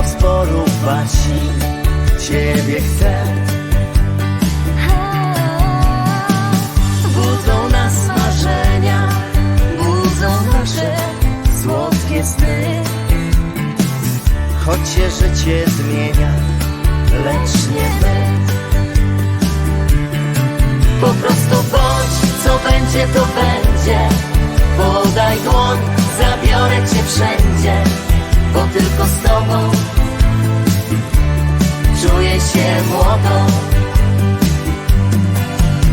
utworów wasi Ciebie chcę Budzą nas marzenia Budzą nasze słodkie sny. Choć się życie zmienia Lecz nie my. Po prostu bądź Co będzie to będzie. Podaj dłoń Zabiorę cię wszędzie Bo tylko Czuję się młodo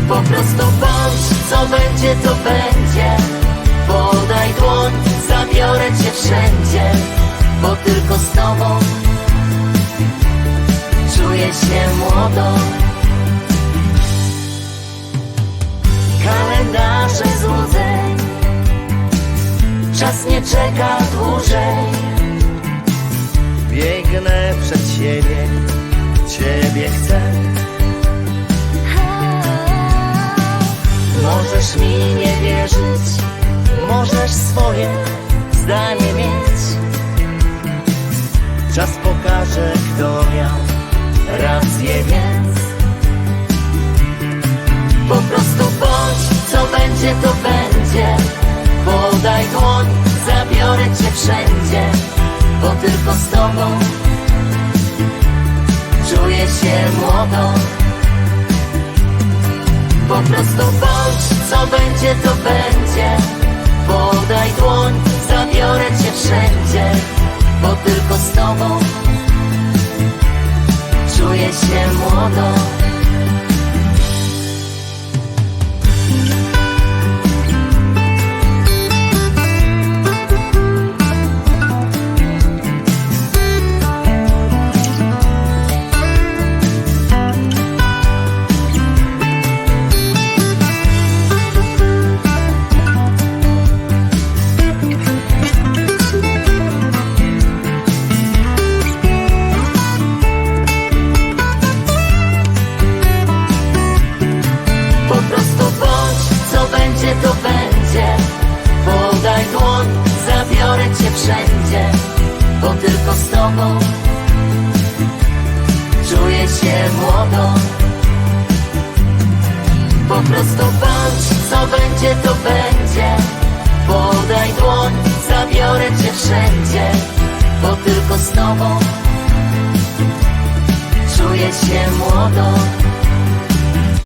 po prostu bądź, co będzie, to będzie. Podaj dłoń, zabiorę cię wszędzie Bo tylko z tobą Czuję się młodo Kalendarze złudzeń Czas nie czeka dłużej. Biegnę przed siebie Ciebie chcę Możesz mi nie wierzyć, możesz swoje zdanie mieć. Czas pokaże, kto miał rację, więc po prostu bądź, co będzie, to będzie. Podaj dłoń, zabiorę cię wszędzie, bo tylko z tobą czuję się młodo. Po prostu bądź, co będzie, to będzie. Podaj dłoń, zabiorę cię wszędzie Bo tylko z tobą. Czuję się młodo co będzie, to będzie. Podaj dłoń, zabiorę cię wszędzie Bo tylko z tobą. Czuję się młodo. Po prostu bądź, co będzie, to będzie. Podaj dłoń, zabiorę cię wszędzie Bo tylko z tobą. Czuję się młodo